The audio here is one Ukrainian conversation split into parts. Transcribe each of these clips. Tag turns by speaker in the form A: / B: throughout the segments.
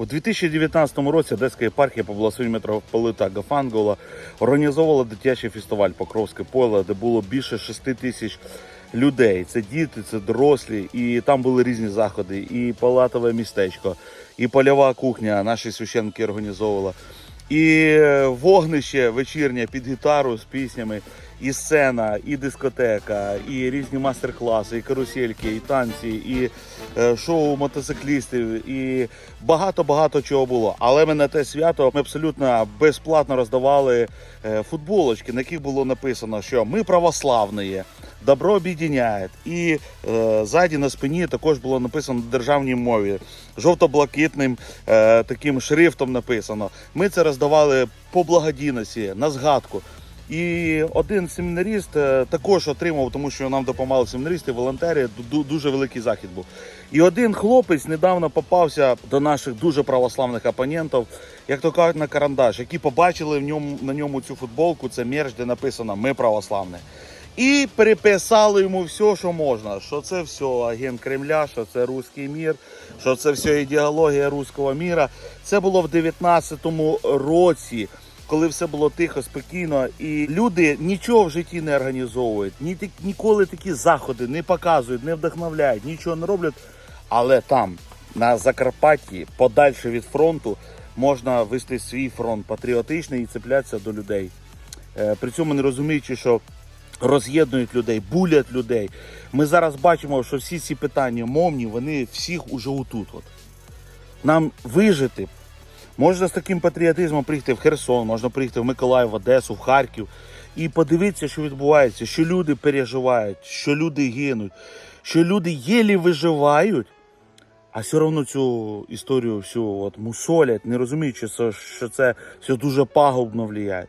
A: У 2019 році Одеська єпархія по митрополита Гафангола організовувала дитячий фестиваль Покровське поле, де було більше 6 тисяч людей. Це діти, це дорослі, і там були різні заходи, і палатове містечко, і польова кухня. Наші священники організовували. І е, вогнище вечірнє під гітару з піснями, і сцена, і дискотека, і різні мастер-класи, і карусельки, і танці, і е, шоу мотоциклістів, і багато-багато чого було. Але ми на те свято ми абсолютно безплатно роздавали е, футболочки, на яких було написано, що ми православні. Добро об'єдняє. І е, ззаді на спині також було написано на державній мові, жовто-блакитним е, таким шрифтом написано. Ми це роздавали по благодійності, на згадку. І один семінаріст е, також отримав, тому що нам допомагали семінарісти, волонтери. Дуже великий захід був. І один хлопець недавно попався до наших дуже православних опонентів, як то кажуть, на карандаш, які побачили в ньому на ньому цю футболку. Це мерч, де написано Ми православні. І переписали йому все, що можна. Що це все агент Кремля, що це руський мір, що це все ідеологія руського міра. Це було в 19-му році, коли все було тихо, спокійно, і люди нічого в житті не організовують, ні, ніколи такі заходи не показують, не вдохновляють, нічого не роблять. Але там, на Закарпатті, подальше від фронту, можна вести свій фронт патріотичний і цеплятися до людей. Е, При цьому не розуміючи, що роз'єднують людей, булять людей. Ми зараз бачимо, що всі ці питання мовні, вони всіх уже отут. От. Нам вижити. Можна з таким патріотизмом приїхати в Херсон, можна приїхати в Миколаїв, в Одесу, в Харків і подивитися, що відбувається, що люди переживають, що люди гинуть, що люди єлі виживають, а все одно цю історію всю от мусолять, не розуміючи, що- це все дуже пагубно впливає.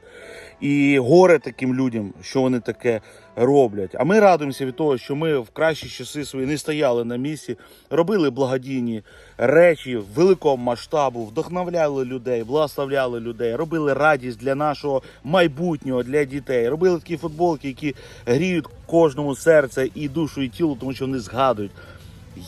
A: І горе таким людям, що вони таке роблять. А ми радуємося від того, що ми в кращі часи свої не стояли на місці, робили благодійні речі великого масштабу, вдохновляли людей, благословляли людей, робили радість для нашого майбутнього, для дітей. Робили такі футболки, які гріють кожному серце і душу, і тіло, тому що вони згадують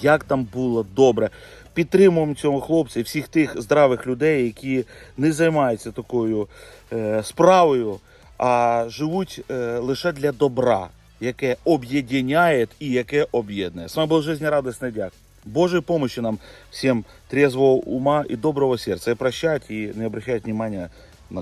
A: як там було добре. Підтримуємо цього хлопця і всіх тих здравих людей, які не займаються такою е, справою, а живуть е, лише для добра, яке об'єдняє і яке об'єднує. З вами був жизнерадостний дяк. Божої помощи нам всім трезвого ума і доброго серця. І прощать і не обращать внимания на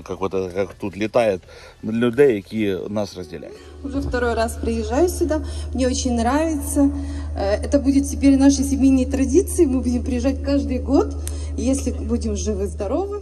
A: как, вот это, как тут літають людей, які нас розділяють.
B: Уже второй раз приезжаю сюда, мне очень нравится. Э, Это будет теперь нашей семейной традицией, мы будем приезжать каждый год, если будем живы-здоровы.